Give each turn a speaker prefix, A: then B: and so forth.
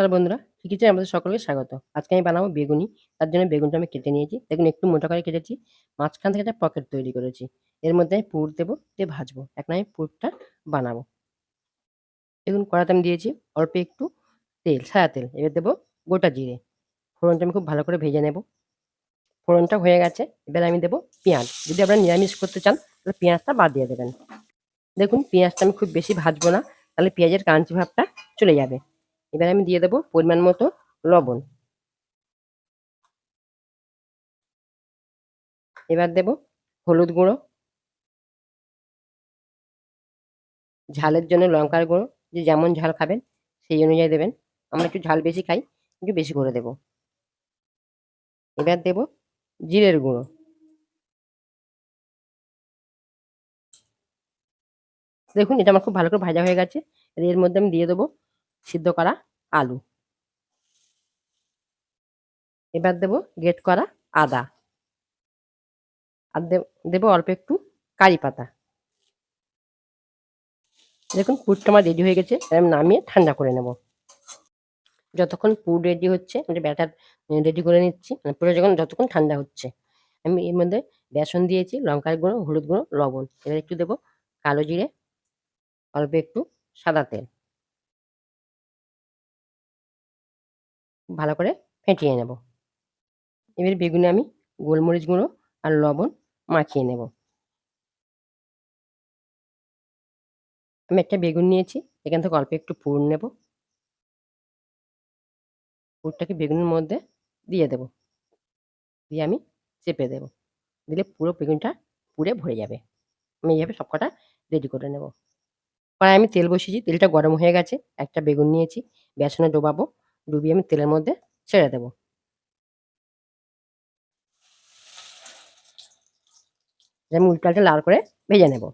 A: নমস্কার বন্ধুরা ঠিকই আমাদের সকলকে স্বাগত। আজকে আমি বানাবো বেগুনি, তার জন্য বেগুনটা আমি কেটে নিয়েছি। দেখুন, একটু মোটা করে কেটেছি, মাঝখান থেকে একটা পকেট তৈরি করেছি। এর মধ্যে আমি পুর দেবো, দিয়ে ভাজবো। এখন আমি পুরটা বানাবো। দেখুন, কড়াতে আমি দিয়েছি অল্প একটু তেল, সাদা তেল। এবার দেবো গোটা জিরে। ফোড়নটা আমি খুব ভালো করে ভেজে নেব। ফোড়নটা হয়ে গেছে, এবার আমি দেবো পেঁয়াজ। যদি আপনারা নিরামিষ করতে চান, তাহলে পেঁয়াজটা বাদ দিয়ে দেবেন। দেখুন, পেঁয়াজটা আমি খুব বেশি ভাজবো না, তাহলে পেঁয়াজের কাঞ্চি ভাবটা চলে যাবে। এবার আমি দিয়ে দেবো পরিমাণ মতো লবণ। এবার দেব হলুদ গুঁড়ো। ঝালের জন্য লঙ্কার গুঁড়ো, যে যেমন ঝাল খাবেন সেই অনুযায়ী দেবেন। আমরা একটু ঝাল বেশি খাই, একটু বেশি করে দেব। এবার দেব জিরের গুঁড়ো। দেখুন, এটা আমার খুব ভালো করে ভাজা হয়ে গেছে। এর মধ্যে আমি দিয়ে দেবো সিদ্ধ করা আলু। এবার দেব গেট করা আদা। আর দেবো অল্প একটু কারি পাতা। দেখুন পুরটা আমার রেডি হয়ে গেছে আমি নামিয়ে ঠান্ডা করে নেব। যতক্ষণ পুর রেডি হচ্ছে আমি ব্যাটার রেডি করে নিচ্ছি মানে পুরো যখন, যতক্ষণ ঠান্ডা হচ্ছে। আমি এর মধ্যে বেসন দিয়েছি, লঙ্কার গুঁড়ো, হলুদ গুঁড়ো, লবণ। এবার একটু দেবো কালো জিরে, অল্প একটু সাদা তেল। ভালো করে ফেটিয়ে নেব। এবার বেগুনে আমি গোলমরিচ গুঁড়ো আর লবণ মাখিয়ে নেব। আমি একটা বেগুন নিয়েছি, এখান থেকে অল্প একটু পুর নেব। পুরটাকে বেগুনের মধ্যে দিয়ে দেব। দিয়ে আমি চেপে দেব। দিলে পুরো বেগুনটা পুড়ে ভরে যাবে। আমি এইভাবে সব কটা রেডি করে নেব। কড়াই আমি তেল বসিয়েছি, তেলটা গরম হয়ে গেছে। একটা বেগুন নিয়েছি, বেসনে ডোবাবো। ডুবিয়ে আমি তেলের মধ্যে ছেড়ে দেব। আমি উল্টালটা লাল করে ভেজে নেব।